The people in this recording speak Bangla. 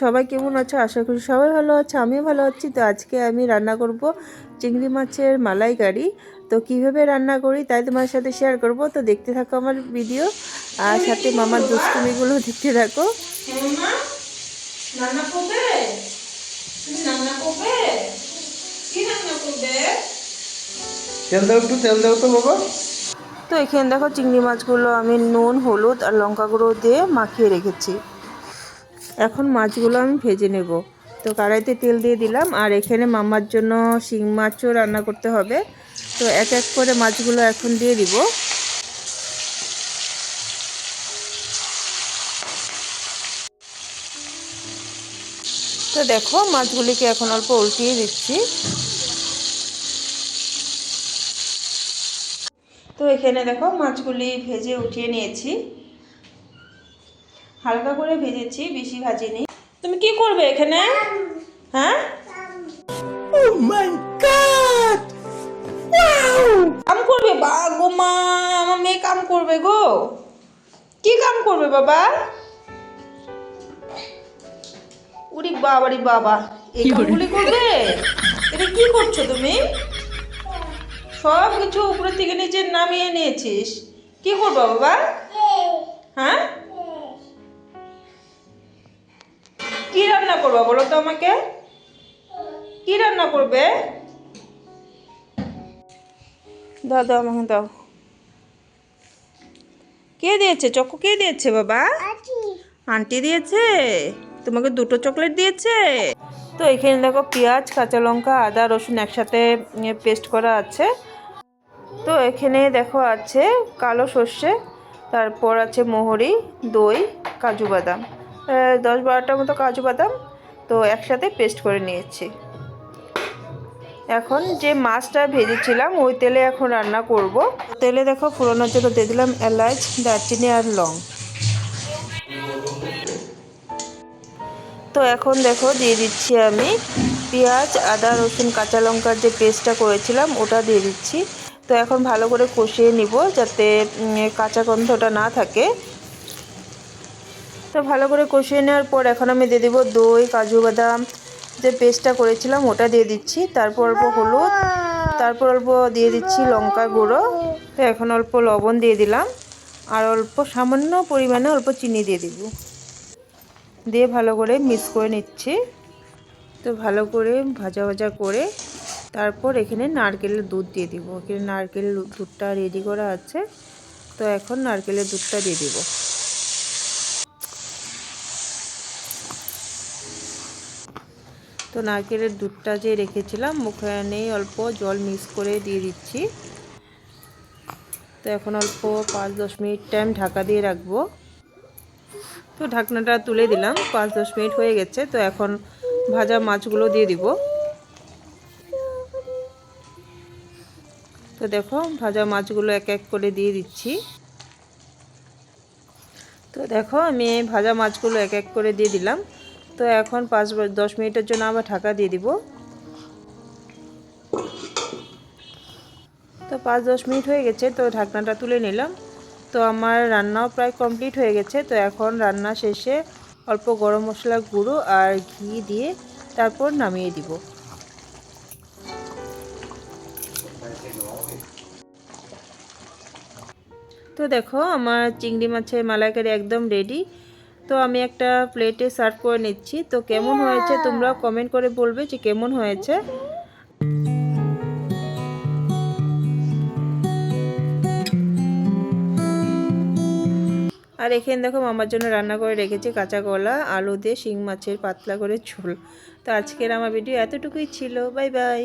সবাই কেমন আছো? আশা করি সবাই ভালো আছে আমিও ভালো আছি। তো আজকে আমি রান্না করব চিংড়ি মাছের মালাইকারি। তো কীভাবে রান্না করি তাই তোমার সাথে শেয়ার করব। তো দেখতে থাকো আমার ভিডিও আর সাথে মামার দুষ্টুমিগুলো দেখতে থাকো। মা রান্না করবে? রান্না করবে? কি রান্না করবে? তেল দাও একটু তেল দাও তো বাবা। তো এখানে দেখো চিংড়ি মাছগুলো আমি নুন হলুদ আর লঙ্কা গুঁড়ো দিয়ে মাখিয়ে রেখেছি। এখন মাছগুলো আমি ভেজে নেব। তো কড়াইতে তেল দিয়ে দিলাম, আর এখানে মামার জন্য শিং মাছও রান্না করতে হবে। তো এক এক করে মাছগুলো এখন দিয়ে দিব। তো দেখো, মাছগুলিকে এখন অল্প উল্টিয়ে দিচ্ছি। তো এখানে দেখো, মাছগুলি ভেজে উঠিয়ে নিয়েছি। হালকা করে ভেজেছি বেশি ভাজিনি। তুমি কি করবে এখানে? হ্যাঁ? কাম করবে? বা গো মা আমার মেয়ে কাম করবে গো। কি কাম করবে বাবা? উরি বাবারি বাবা এই কামগুলি করবে? এটা কি করছ তুমি? সব কিছু উপরে থেকে নিচে নামিয়ে নিয়েছিস। কি করব বাবা? হ্যাঁ? কি রান্না করব বলো তো আমাকে? কি রান্না করবে? দাও দাও আমাকে দাও। কে দিয়েছে? চকো কে দিয়েছে বাবা? আন্টি। দিয়েছে? তোমাকে দুটো চকলেট দিয়েছে? তো এখানে দেখো পেঁয়াজ কাঁচা লঙ্কা আদা রসুন একসাথে পেস্ট করা আছে। তো এখানে দেখো আছে কালো সর্ষে তারপর আছে মোহরি দই কাজু বাদাম। দশ বারোটার মতো কাজু বাদাম তো একসাথে পেস্ট করে নিয়েছি। এখন যে মাছটা ভেজেছিলাম, ওই তেলে এখন রান্না করব। তেলে দেখো ফোড়নের জন্য দিয়ে দিলাম এলাচ, দারচিনি আর লং। তো এখন দেখো দিয়ে দিচ্ছি আমি পেঁয়াজ, আদা, রসুন, কাঁচা লঙ্কার যে পেস্টটা করেছিলাম, ওটা দিয়ে দিচ্ছি। তো এখন ভালো করে কষিয়ে নিব যাতে কাঁচা গন্ধটা না থাকে। তো ভালো করে কষিয়ে নেওয়ার পর এখন আমি দিয়ে দিব দই, কাজু বাদাম। যে পেস্টটা করেছিলাম ওটা দিয়ে দিচ্ছি। তারপর অল্প হলুদ, তারপর অল্প দিয়ে দিচ্ছি লঙ্কা গুঁড়ো। তো এখন অল্প লবণ দিয়ে দিলাম। আর অল্প সামান্য পরিমাণে অল্প চিনি দিয়ে দিব। দিয়ে ভালো করে মিক্স করে নিচ্ছি। তো ভালো করে ভাজা ভাজা করে তারপর এখানে নারকেলের দুধ দিয়ে দিব। এখানে নারকেলের দুধটা রেডি করা আছে। তো এখন নারকেলের দুধটা দিয়ে দিব। তো নারকেলের দুধটা যে রেখেছিলাম ওখানে অল্প জল মিক্স করে দিয়ে দিচ্ছি। তো এখন অল্প পাঁচ দশ মিনিট টাইম ঢাকা দিয়ে রাখব। তো ঢাকনাটা তুলে দিলাম, পাঁচ দশ মিনিট হয়ে গেছে, তো এখন ভাজা মাছগুলো দিয়ে দিব। তো দেখো, ভাজা মাছগুলো এক এক করে দিয়ে দিচ্ছি। তো দেখো, আমি ভাজা মাছগুলো এক এক করে দিয়ে দিলাম। তো এখন পাঁচ দশ মিনিটের জন্য আবার ঢাকা দিয়ে দিব। তো পাঁচ দশ মিনিট হয়ে গেছে, তো ঢাকনাটা তুলে নিলাম। তো আমার রান্নাও প্রায় কমপ্লিট হয়ে গেছে। তো এখন রান্না শেষে অল্প গরম মশলা গুঁড়ো আর ঘি দিয়ে তারপর নামিয়ে দিব। তো দেখো, আমার চিংড়ি মাছের মালাইকারি একদম রেডি তো আমি একটা প্লেটে সার্ভ করে নিচ্ছি। তো কেমন হয়েছে তোমরা কমেন্ট করে বলবে যে কেমন হয়েছে। আর এখানে দেখো মামার জন্য রান্না করে রেখেছি কাঁচা কলা, আলু দিয়ে শিং মাছের পাতলা করে ঝোল। তো আজকের আমার ভিডিও এতটুকুই ছিল। Bye bye